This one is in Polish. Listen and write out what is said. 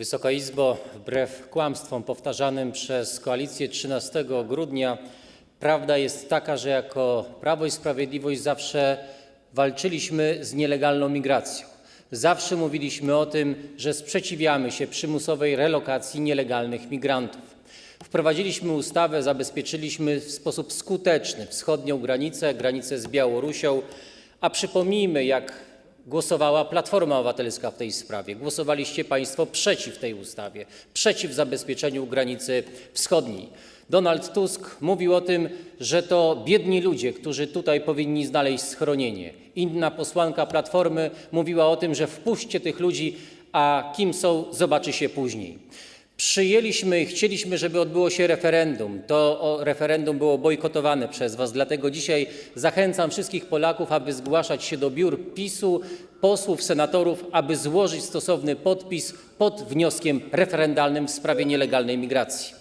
Wysoka Izbo, wbrew kłamstwom powtarzanym przez koalicję 13 grudnia, prawda jest taka, że jako Prawo i Sprawiedliwość zawsze walczyliśmy z nielegalną migracją. Zawsze mówiliśmy o tym, że sprzeciwiamy się przymusowej relokacji nielegalnych migrantów. Wprowadziliśmy ustawę, zabezpieczyliśmy w sposób skuteczny wschodnią granicę, granicę z Białorusią, a przypomnijmy, jak głosowała Platforma Obywatelska w tej sprawie. Głosowaliście Państwo przeciw tej ustawie, przeciw zabezpieczeniu granicy wschodniej. Donald Tusk mówił o tym, że to biedni ludzie, którzy tutaj powinni znaleźć schronienie. Inna posłanka Platformy mówiła o tym, że wpuśćcie tych ludzi, a kim są, zobaczy się później. Przyjęliśmy i chcieliśmy, żeby odbyło się referendum. To referendum było bojkotowane przez Was, dlatego dzisiaj zachęcam wszystkich Polaków, aby zgłaszać się do biur PiSu, posłów, senatorów, aby złożyć stosowny podpis pod wnioskiem referendalnym w sprawie nielegalnej migracji.